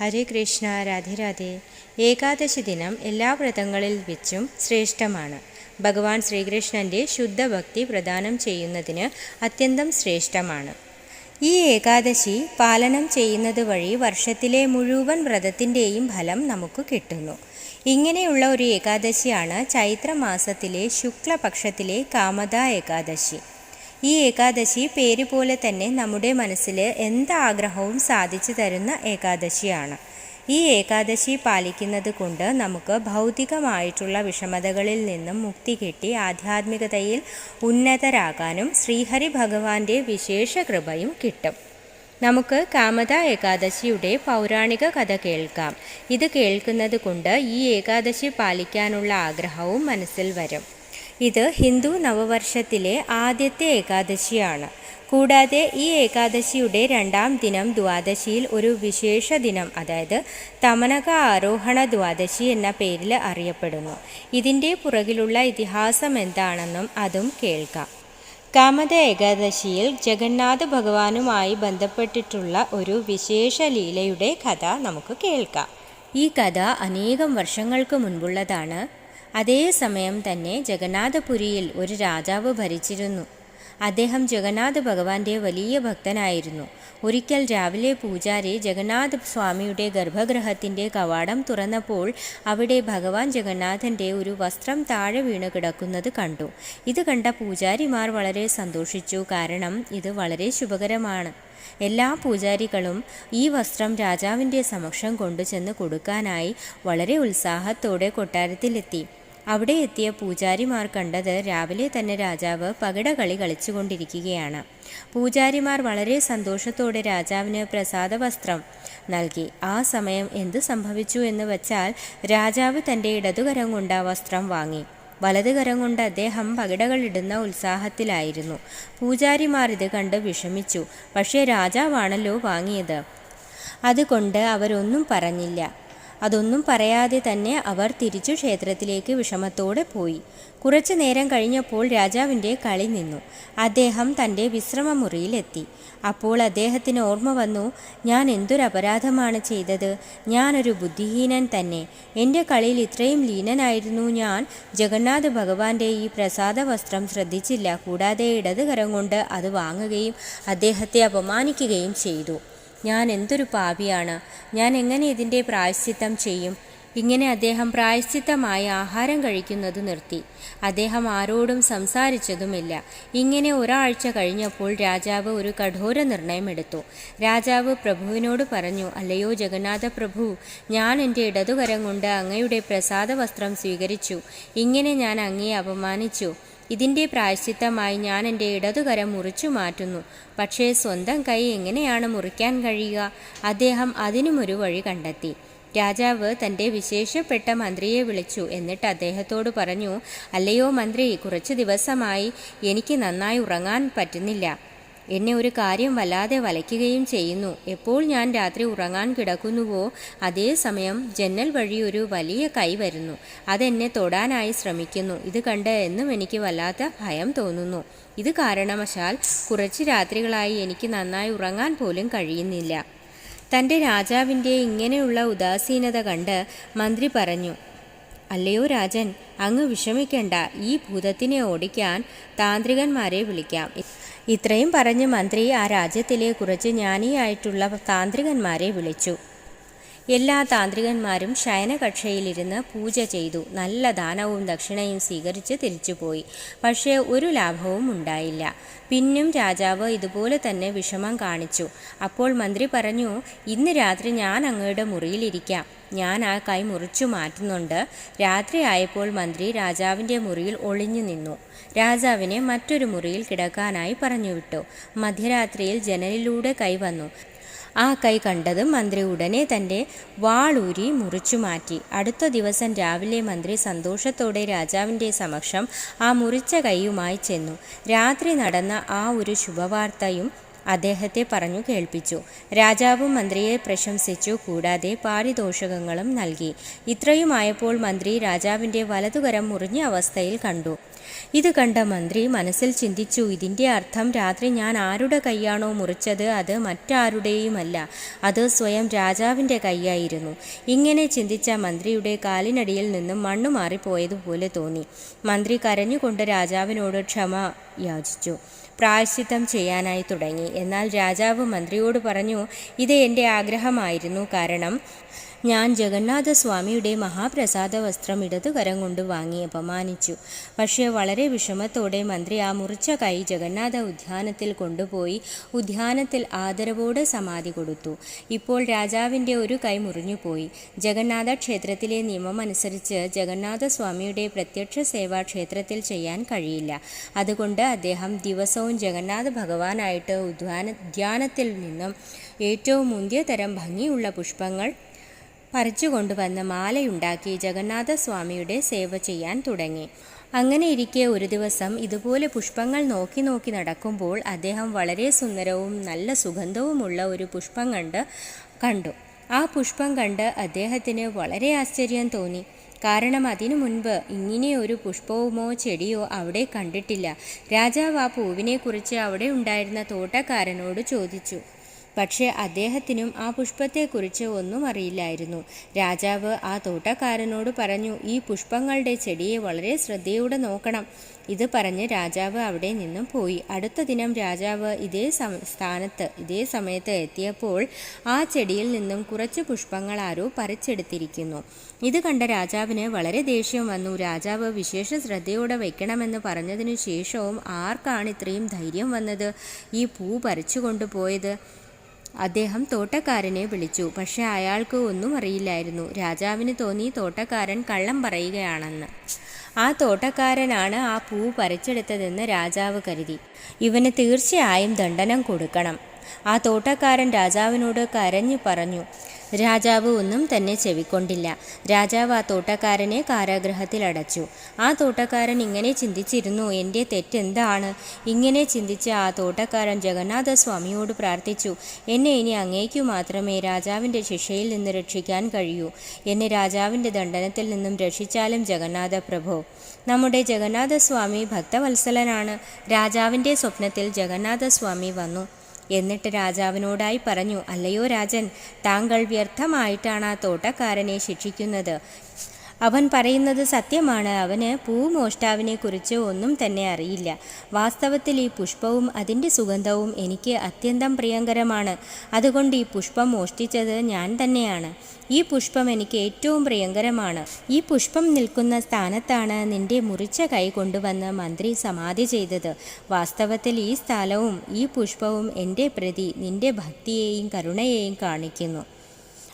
ഹരേ കൃഷ്ണ രാധേ ഏകാദശി ദിനം എല്ലാ വ്രതങ്ങളിൽ വെച്ചും ശ്രേഷ്ഠമാണ്. ഭഗവാൻ ശ്രീകൃഷ്ണന്റെ ശുദ്ധഭക്തി പ്രദാനം ചെയ്യുന്നതിന് അത്യന്തം ശ്രേഷ്ഠമാണ്. ഈ ഏകാദശി പാലനം ചെയ്യുന്നത് വഴി വർഷത്തിലെ മുഴുവൻ വ്രതത്തിന്റെയും ഫലം നമുക്ക് കിട്ടുന്നു. ഇങ്ങനെയുള്ള ഒരു ഏകാദശിയാണ് ചൈത്രമാസത്തിലെ ശുക്ലപക്ഷത്തിലെ കാമത ഏകാദശി. ഈ ഏകാദശി പേര് പോലെ തന്നെ നമ്മുടെ മനസ്സിൽ എന്താഗ്രഹവും സാധിച്ചു തരുന്ന ഏകാദശിയാണ്. ഈ ഏകാദശി പാലിക്കുന്നത് കൊണ്ട് നമുക്ക് ഭൗതികമായിട്ടുള്ള വിഷമതകളിൽ നിന്നും മുക്തി കിട്ടി ആധ്യാത്മികതയിൽ ഉന്നതരാകാനും ശ്രീഹരി ഭഗവാന്റെ വിശേഷ കൃപയും കിട്ടും. നമുക്ക് കാമത ഏകാദശിയുടെ പൗരാണിക കഥ കേൾക്കാം. ഇത് കേൾക്കുന്നത് കൊണ്ട് ഈ ഏകാദശി പാലിക്കാനുള്ള ആഗ്രഹവും മനസ്സിൽ വരും. ഇത് ഹിന്ദു നവവർഷത്തിലെ ആദ്യത്തെ ഏകാദശിയാണ്. കൂടാതെ ഈ ഏകാദശിയുടെ രണ്ടാം ദിനം ദ്വാദശിയിൽ ഒരു വിശേഷ ദിനം അതായത് തമനക ആരോഹണ ദ്വാദശി എന്ന പേരിൽ അറിയപ്പെടുന്നു. ഇതിന്റെ പുറകിലുള്ള ഇതിഹാസം എന്താണെന്നും അതും കേൾക്കാം. കാമത ഏകാദശിയിൽ ജഗന്നാഥ ഭഗവാനുമായി ബന്ധപ്പെട്ടിട്ടുള്ള ഒരു വിശേഷ ലീലയുടെ കഥ നമുക്ക് കേൾക്കാം. ഈ കഥ അനേകം വർഷങ്ങൾക്ക് മുൻപുള്ളതാണ്. അതേസമയം തന്നെ ജഗന്നാഥപുരിയിൽ ഒരു രാജാവ് ഭരിച്ചിരുന്നു. അദ്ദേഹം ജഗന്നാഥ ഭഗവാന്റെ വലിയ ഭക്തനായിരുന്നു. ഒരിക്കൽ രാവിലെ പൂജാരി ജഗന്നാഥ സ്വാമിയുടെ ഗർഭഗൃഹത്തിന്റെ കവാടം തുറന്നപ്പോൾ അവിടെ ഭഗവാൻ ജഗന്നാഥന്റെ ഒരു വസ്ത്രം താഴെ വീണ് കിടക്കുന്നത് കണ്ടു. ഇത് കണ്ട പൂജാരിമാർ വളരെ സന്തോഷിച്ചു. കാരണം ഇത് വളരെ ശുഭകരമാണ്. എല്ലാ പൂജാരികളും ഈ വസ്ത്രം രാജാവിന്റെ സമക്ഷം കൊണ്ടുചെന്ന് കൊടുക്കാനായി വളരെ ഉത്സാഹത്തോടെ കൊട്ടാരത്തിലെത്തി. അവിടെ എത്തിയ പൂജാരിമാർ കണ്ടത് രാവിലെ തന്നെ രാജാവ് പകിടകളി കളിച്ചുകൊണ്ടിരിക്കുകയാണ്. പൂജാരിമാർ വളരെ സന്തോഷത്തോടെ രാജാവിന് പ്രസാദ വസ്ത്രം നൽകി. ആ സമയം എന്ത് സംഭവിച്ചു എന്ന് വച്ചാൽ രാജാവ് തന്റെ ഇടതുകരം കൊണ്ട് ആ വസ്ത്രം വാങ്ങി. വലതുകരം കൊണ്ട് അദ്ദേഹം പകിടകളിടുന്ന ഉത്സാഹത്തിലായിരുന്നു. പൂജാരിമാർ ഇത് കണ്ട് വിഷമിച്ചു. പക്ഷേ രാജാവാണല്ലോ വാങ്ങിയത്. അതുകൊണ്ട് അവരൊന്നും പറഞ്ഞില്ല. അതൊന്നും പറയാതെ തന്നെ അവർ തിരിച്ചു ക്ഷേത്രത്തിലേക്ക് വിഷമത്തോടെ പോയി. കുറച്ചു നേരം കഴിഞ്ഞപ്പോൾ രാജാവിന്റെ കളി നിന്നു. അദ്ദേഹം തന്റെ വിശ്രമമുറിയിലെത്തി അപ്പോൾ അദ്ദേഹത്തിന് ഓർമ്മ വന്നു ഞാൻ എന്തൊരു അപരാധമാണ് ചെയ്തത്. ഞാനൊരു ബുദ്ധിഹീനൻ തന്നെ. എന്റെ കളിയിൽ ഇത്രയും ലീനനായിരുന്നു ഞാൻ. ജഗന്നാഥ് ഭഗവാന്റെ ഈ പ്രസാദ വസ്ത്രം ശ്രദ്ധിച്ചില്ല. കൂടാതെ ഇടതുകരം കൊണ്ട് അത് വാങ്ങുകയും അദ്ദേഹത്തെ അപമാനിക്കുകയും ചെയ്തു. ഞാൻ എന്തൊരു പാപിയാണ്? ഞാൻ എങ്ങനെ ഇതിന്റെ പ്രായശ്ചിത്തം ചെയ്യും? ഇങ്ങനെ അദ്ദേഹം പ്രായശ്ചിത്തമായി ആഹാരം കഴിക്കുന്നത് നിർത്തി. അദ്ദേഹം ആരോടും സംസാരിച്ചതുമില്ല. ഇങ്ങനെ ഒരാഴ്ച കഴിഞ്ഞപ്പോൾ രാജാവ് ഒരു കഠോര നിർണയമെടുത്തു. രാജാവ് പ്രഭുവിനോട് പറഞ്ഞു അല്ലയോ ജഗന്നാഥ പ്രഭു ഞാൻ എന്റെ ഇടതുകരം കൊണ്ട് അങ്ങയുടെ പ്രസാദ വസ്ത്രം സ്വീകരിച്ചു. ഇങ്ങനെ ഞാൻ അങ്ങയെ അപമാനിച്ചു. ഇതിന്റെ പ്രായശ്ചിത്തമായി ഞാൻ എന്റെ ഇടതുകരം മുറിച്ചു മാറ്റുന്നു. പക്ഷേ സ്വന്തം കൈ എങ്ങനെയാണ് മുറിക്കാൻ കഴിയുക? അദ്ദേഹം അതിനുമൊരു വഴി കണ്ടെത്തി. രാജാവ് തന്റെ വിശേഷപ്പെട്ട മന്ത്രിയെ വിളിച്ചു. എന്നിട്ട് അദ്ദേഹത്തോട് പറഞ്ഞു അല്ലയോ മന്ത്രി കുറച്ചു ദിവസമായി എനിക്ക് നന്നായി ഉറങ്ങാൻ പറ്റുന്നില്ല. എന്നെ ഒരു കാര്യം വല്ലാതെ വലയ്ക്കുകയും ചെയ്യുന്നു. എപ്പോൾ ഞാൻ രാത്രി ഉറങ്ങാൻ കിടക്കുന്നുവോ അതേസമയം ജനൽ വഴി ഒരു വലിയ കൈ വരുന്നു. അതെന്നെ തൊടാനായി ശ്രമിക്കുന്നു. ഇത് കണ്ട് എന്നും എനിക്ക് വല്ലാത്ത ഭയം തോന്നുന്നു. ഇത് കാരണവശാൽ കുറച്ച് രാത്രികളായി എനിക്ക് നന്നായി ഉറങ്ങാൻ പോലും കഴിയുന്നില്ല. തന്റെ രാജാവിന്റെ ഇങ്ങനെയുള്ള ഉദാസീനത കണ്ട് മന്ത്രി പറഞ്ഞു അല്ലയോ രാജൻ അങ്ങ് വിഷമിക്കേണ്ട. ഈ ഭൂതത്തിനെ ഓടിക്കാൻ താന്ത്രികന്മാരെ വിളിക്കാം. ഇത്രയും പറഞ്ഞ് മന്ത്രി ആ രാജ്യത്തിലെ കുറച്ച് ജ്ഞാനിയായിട്ടുള്ള താന്ത്രികന്മാരെ വിളിച്ചു. എല്ലാ താന്ത്രികന്മാരും ശയനകക്ഷയിലിരുന്ന് പൂജ ചെയ്തു. നല്ല ദാനവും ദക്ഷിണയും സ്വീകരിച്ച് തിരിച്ചുപോയി. പക്ഷേ ഒരു ലാഭവും ഉണ്ടായില്ല. പിന്നും രാജാവ് ഇതുപോലെ തന്നെ വിഷമം കാണിച്ചു. അപ്പോൾ മന്ത്രി പറഞ്ഞു ഇന്ന് രാത്രി ഞാൻ അങ്ങയുടെ മുറിയിലിരിക്കാം. ഞാൻ ആ കൈ മുറിച്ചു മാറ്റുന്നുണ്ട്. രാത്രിയായപ്പോൾ മന്ത്രി രാജാവിന്റെ മുറിയിൽ ഒളിഞ്ഞു നിന്നു. രാജാവിനെ മറ്റൊരു മുറിയിൽ കിടക്കാനായി പറഞ്ഞുവിട്ടു. മധ്യരാത്രിയിൽ ജനലിലൂടെ കൈ വന്നു. ആ കൈ കണ്ടതും മന്ത്രി ഉടനെ തന്റെ വാളൂരി മുറിച്ചു മാറ്റി. അടുത്ത ദിവസം രാവിലെ മന്ത്രി സന്തോഷത്തോടെ രാജാവിന്റെ സമക്ഷം ആ മുറിച്ച കൈയുമായി ചെന്നു. രാത്രി നടന്ന ആ ഒരു ശുഭവാർത്തയും അദ്ദേഹത്തെ പറഞ്ഞു കേൾപ്പിച്ചു. രാജാവും മന്ത്രിയെ പ്രശംസിച്ചു. കൂടാതെ പാരിതോഷകങ്ങളും നൽകി. ഇത്രയുമായപ്പോൾ മന്ത്രി രാജാവിന്റെ വലതുകരം മുറിഞ്ഞ അവസ്ഥയിൽ കണ്ടു. ഇത് കണ്ട മന്ത്രി മനസ്സിൽ ചിന്തിച്ചു ഇതിന്റെ അർത്ഥം രാത്രി ഞാൻ ആരുടെ കൈയാണോ മുറിച്ചത്? അത് മറ്റാരുടെയുമല്ല. അത് സ്വയം രാജാവിന്റെ കൈയായിരുന്നു. ഇങ്ങനെ ചിന്തിച്ച മന്ത്രിയുടെ കാലിനടിയിൽ നിന്നും മണ്ണ് മാറിപ്പോയതുപോലെ തോന്നി. മന്ത്രി കരഞ്ഞുകൊണ്ട് രാജാവിനോട് ക്ഷമ യാചിച്ചു. പ്രായശ്ചിത്തം ചെയ്യാനായി തുടങ്ങി. എന്നാൽ രാജാവ് മന്ത്രിയോട് പറഞ്ഞു ഇത് എന്റെ ആഗ്രഹമായിരുന്നു. കാരണം ഞാൻ ജഗന്നാഥസ്വാമിയുടെ മഹാപ്രസാദ വസ്ത്രം ഇടതുകരം കൊണ്ട് വാങ്ങി അപമാനിച്ചു. പക്ഷേ വളരെ വിഷമത്തോടെ മന്ത്രി ആ മുറിച്ച കൈ ജഗന്നാഥ ഉദ്യാനത്തിൽ കൊണ്ടുപോയി ഉദ്യാനത്തിൽ ആദരവോടെ സമാധി കൊടുത്തു. ഇപ്പോൾ രാജാവിന്റെ ഒരു കൈ മുറിഞ്ഞുപോയി. ജഗന്നാഥ ക്ഷേത്രത്തിലെ നിയമം അനുസരിച്ച് ജഗന്നാഥസ്വാമിയുടെ പ്രത്യക്ഷ സേവ ക്ഷേത്രത്തിൽ ചെയ്യാൻ കഴിയില്ല. അതുകൊണ്ട് അദ്ദേഹം ദിവസവും ജഗന്നാഥ ഭഗവാനായിട്ട് ഉദ്യാന ഉദ്യാനത്തിൽ നിന്നും ഏറ്റവും മുന്തിയ തരം ഭംഗിയുള്ള പുഷ്പങ്ങൾ പറിച്ചു കൊണ്ടുവന്ന് മാലയുണ്ടാക്കി ജഗന്നാഥസ്വാമിയുടെ സേവ ചെയ്യാൻ തുടങ്ങി. അങ്ങനെ ഇരിക്കെ ഒരു ദിവസം ഇതുപോലെ പുഷ്പങ്ങൾ നോക്കി നോക്കി നടക്കുമ്പോൾ അദ്ദേഹം വളരെ സുന്ദരവും നല്ല സുഗന്ധവുമുള്ള ഒരു പുഷ്പം കണ്ട് കണ്ടു. ആ പുഷ്പം കണ്ട് അദ്ദേഹത്തിന് വളരെ ആശ്ചര്യം തോന്നി. കാരണം അതിനു മുൻപ് ഇങ്ങനെ ഒരു പുഷ്പവുമോ ചെടിയോ അവിടെ കണ്ടിട്ടില്ല. രാജാവ് ആ പൂവിനെക്കുറിച്ച് അവിടെ ഉണ്ടായിരുന്ന തോട്ടക്കാരനോട് ചോദിച്ചു. പക്ഷേ അദ്ദേഹത്തിനും ആ പുഷ്പത്തെക്കുറിച്ച് ഒന്നും അറിയില്ലായിരുന്നു. രാജാവ് ആ തോട്ടക്കാരനോട് പറഞ്ഞു ഈ പുഷ്പങ്ങളുടെ ചെടിയെ വളരെ ശ്രദ്ധയോടെ നോക്കണം ഇത് പറഞ്ഞ് രാജാവ് അവിടെ നിന്നും പോയി. അടുത്ത ദിനം രാജാവ് ഇതേ സ്ഥാനത്ത് ഇതേ സമയത്ത് എത്തിയപ്പോൾ ആ ചെടിയിൽ നിന്നും കുറച്ച് പുഷ്പങ്ങൾ ആരോ പറിച്ചെടുത്തിരിക്കുന്നു. ഇത് കണ്ട രാജാവിന് വളരെ ദേഷ്യം വന്നു. രാജാവ് വിശേഷ ശ്രദ്ധയോടെ വയ്ക്കണമെന്ന് പറഞ്ഞതിനു ശേഷവും ആർക്കാണ് ഇത്രയും ധൈര്യം വന്നത്? ഈ പൂ പറിച്ചു കൊണ്ടുപോയത് അദ്ദേഹം തോട്ടക്കാരനെ വിളിച്ചു. പക്ഷെ അയാൾക്ക് ഒന്നും അറിയില്ലായിരുന്നു. രാജാവിന് തോന്നി തോട്ടക്കാരൻ കള്ളം പറയുകയാണെന്ന്. ആ തോട്ടക്കാരനാണ് ആ പൂ പറിച്ചെടുത്തതെന്ന് രാജാവ് കരുതി. ഇവന് തീർച്ചയായും ദണ്ഡനം കൊടുക്കണം. ആ തോട്ടക്കാരൻ രാജാവിനോട് കരഞ്ഞു പറഞ്ഞു രാജാവ് ഒന്നും തന്നെ ചെവിക്കൊണ്ടില്ല. രാജാവ് ആ തോട്ടക്കാരനെ കാരാഗ്രഹത്തിൽ അടച്ചു. ആ തോട്ടക്കാരൻ ഇങ്ങനെ ചിന്തിച്ചിരുന്നു എന്റെ തെറ്റെന്താണ്? ഇങ്ങനെ ചിന്തിച്ച ആ തോട്ടക്കാരൻ ജഗന്നാഥ സ്വാമിയോട് പ്രാർത്ഥിച്ചു എന്നെ ഇനി അങ്ങേക്കു മാത്രമേ രാജാവിന്റെ ശിക്ഷയിൽ നിന്ന് രക്ഷിക്കാൻ കഴിയൂ. എന്നെ രാജാവിന്റെ ദണ്ഡനത്തിൽ നിന്നും രക്ഷിച്ചാലും ജഗന്നാഥ പ്രഭോ. നമ്മുടെ ജഗന്നാഥ സ്വാമി ഭക്തവത്സലനാണ്. രാജാവിന്റെ സ്വപ്നത്തിൽ ജഗന്നാഥ സ്വാമി വന്നു. എന്നിട്ട് രാജാവിനോടായി പറഞ്ഞു അല്ലയോ രാജൻ താങ്കൾ വ്യർത്ഥമായിട്ടാണ് ആ തോട്ടക്കാരനെ ശിക്ഷിക്കുന്നത്. അവൻ പറയുന്നത് സത്യമാണ്. അവന് പൂമോഷ്ടാവിനെ കുറിച്ച് ഒന്നും തന്നെ അറിയില്ല. വാസ്തവത്തിൽ ഈ പുഷ്പവും അതിന്റെ സുഗന്ധവും എനിക്ക് അത്യന്തം പ്രിയങ്കരമാണ്. അതുകൊണ്ട് ഈ പുഷ്പം മോഷ്ടിച്ചത് ഞാൻ തന്നെയാണ്. ഈ പുഷ്പം എനിക്ക് ഏറ്റവും പ്രിയങ്കരമാണ്. ഈ പുഷ്പം നിൽക്കുന്ന സ്ഥാനത്താണ് നിന്റെ മുറിച്ച കൈ കൊണ്ടുവന്ന് മന്ത്രി സമാധി ചെയ്തത്. വാസ്തവത്തിൽ ഈ സ്ഥലവും ഈ പുഷ്പവും എന്റെ പ്രതി നിന്റെ ഭക്തിയെയും കരുണയെയും കാണിക്കുന്നു.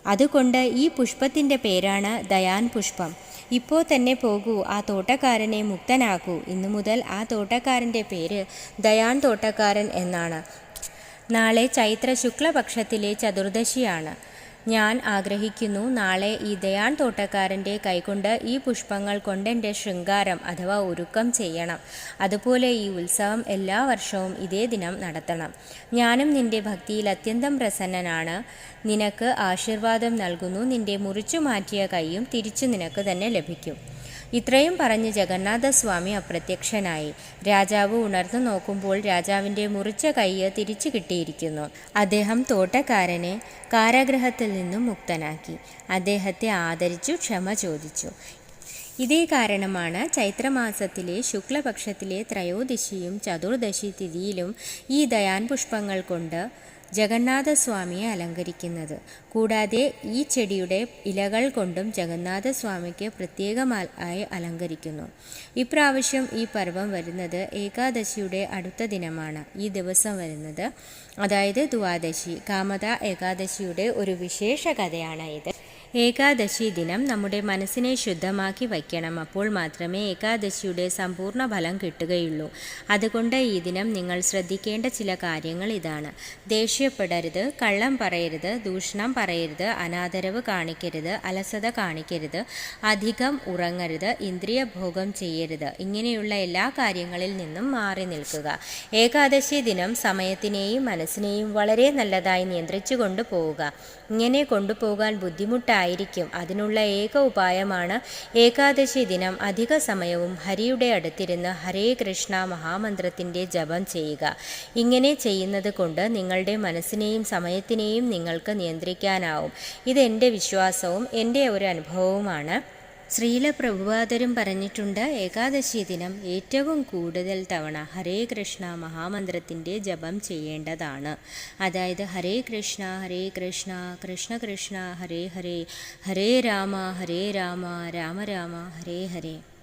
അതുകൊണ്ട് ഈ പുഷ്പത്തിന്റെ പേരാണ് ദയാൻ പുഷ്പം. ഇപ്പോൾ തന്നെ പോകൂ ആ തോട്ടക്കാരനെ മുക്തനാക്കൂ. ഇന്നു മുതൽ ആ തോട്ടക്കാരന്റെ പേര് ദയാൻ തോട്ടക്കാരൻ എന്നാണ്. നാളെ ചൈത്ര ശുക്ലപക്ഷത്തിലെ ചതുർദശിയാണ്. ഞാൻ ആഗ്രഹിക്കുന്നു നാളെ ഈ ദയാൻ തോട്ടക്കാരന്റെ കൈകൊണ്ട് ഈ പുഷ്പങ്ങൾ കൊണ്ടെന്റെ ശൃംഗാരം അഥവാ ഒരുക്കം ചെയ്യണം. അതുപോലെ ഈ ഉത്സവം എല്ലാ വർഷവും ഇതേ ദിനം നടത്തണം. ഞാനും നിന്റെ ഭക്തിയിൽ അത്യന്തം പ്രസന്നനാണ്. നിനക്ക് ആശീർവാദം നൽകുന്നു. നിന്റെ മുറിച്ചു മാറ്റിയ കൈയും തിരിച്ചു നിനക്ക് തന്നെ ലഭിക്കും. ഇത്രയും പറഞ്ഞ് ജഗന്നാഥസ്വാമി അപ്രത്യക്ഷനായി. രാജാവ് ഉണർന്നു നോക്കുമ്പോൾ രാജാവിന്റെ മുറിച്ച കൈയ്യ് തിരിച്ചു കിട്ടിയിരിക്കുന്നു. അദ്ദേഹം തോട്ടക്കാരനെ കാരാഗ്രഹത്തിൽ നിന്നും മുക്തനാക്കി. അദ്ദേഹത്തെ ആദരിച്ചു ക്ഷമ ചോദിച്ചു. ഇതേ കാരണമാണ് ചൈത്രമാസത്തിലെ ശുക്ലപക്ഷത്തിലെ ത്രയോദശിയും ചതുർദശി തിഥിയിലും ഈ ദയാൻ പുഷ്പങ്ങൾ കൊണ്ട് ജഗന്നാഥസ്വാമിയെ അലങ്കരിക്കുന്നത്. കൂടാതെ ഈ ചെടിയുടെ ഇലകൾ കൊണ്ടും ജഗന്നാഥസ്വാമിക്ക് പ്രത്യേകമായി അലങ്കരിക്കുന്നു. ഇപ്രാവശ്യം ഈ പർവം വരുന്നത് ഏകാദശിയുടെ അടുത്ത ദിനമാണ്. ഈ ദിവസം വരുന്നത് അതായത് ദ്വാദശി. കാമത ഏകാദശിയുടെ ഒരു വിശേഷ കഥയാണ് ഇത്. ഏകാദശി ദിനം നമ്മുടെ മനസ്സിനെ ശുദ്ധമാക്കി വയ്ക്കണം. അപ്പോൾ മാത്രമേ ഏകാദശിയുടെ സമ്പൂർണ ഫലം കിട്ടുകയുള്ളൂ. അതുകൊണ്ട് ഈ ദിനം നിങ്ങൾ ശ്രദ്ധിക്കേണ്ട ചില കാര്യങ്ങൾ ഇതാണ്. ദേഷ്യപ്പെടരുത് കള്ളം പറയരുത് ദൂഷണം പറയരുത് അനാദരവ് കാണിക്കരുത് അലസത കാണിക്കരുത് അധികം ഉറങ്ങരുത് ഇന്ദ്രിയ ഭോഗം ചെയ്യരുത്. ഇങ്ങനെയുള്ള എല്ലാ കാര്യങ്ങളിൽ നിന്നും മാറി നിൽക്കുക. ഏകാദശി ദിനം സമയത്തിനെയും മനസ്സിനെയും വളരെ നല്ലതായി നിയന്ത്രിച്ചു കൊണ്ടുപോവുക ഇങ്ങനെ കൊണ്ടുപോകാൻ ബുദ്ധിമുട്ടായിരിക്കും അതിനുള്ള ഏക ഉപായമാണ് ഏകാദശി ദിനം. അധിക സമയവും ഹരിയുടെ അടുത്തിരുന്ന് ഹരേ കൃഷ്ണ മഹാമന്ത്രത്തിന്റെ ജപം ചെയ്യുക. ഇങ്ങനെ ചെയ്യുന്നത് കൊണ്ട് നിങ്ങളുടെ മനസ്സിനെയും സമയത്തിനെയും നിങ്ങൾക്ക് നിയന്ത്രിക്കാനാവും. ഇതെന്റെ വിശ്വാസവും എന്റെ ഒരു അനുഭവവുമാണ്. ശ്രീല പ്രഭുപാദരും പറഞ്ഞിട്ടുണ്ട് ഏകാദശി ദിനം ഏറ്റവും കൂടുതൽ തവണ ഹരേ കൃഷ്ണ മഹാമന്ത്രത്തിന്റെ ജപം ചെയ്യേണ്ടതാണ്. അതായത് ഹരേ കൃഷ്ണ ഹരേ കൃഷ്ണ കൃഷ്ണ കൃഷ്ണ ഹരേ ഹരേ ഹരേ രാമ ഹരേ രാമ രാമ രാമ ഹരേ ഹരേ.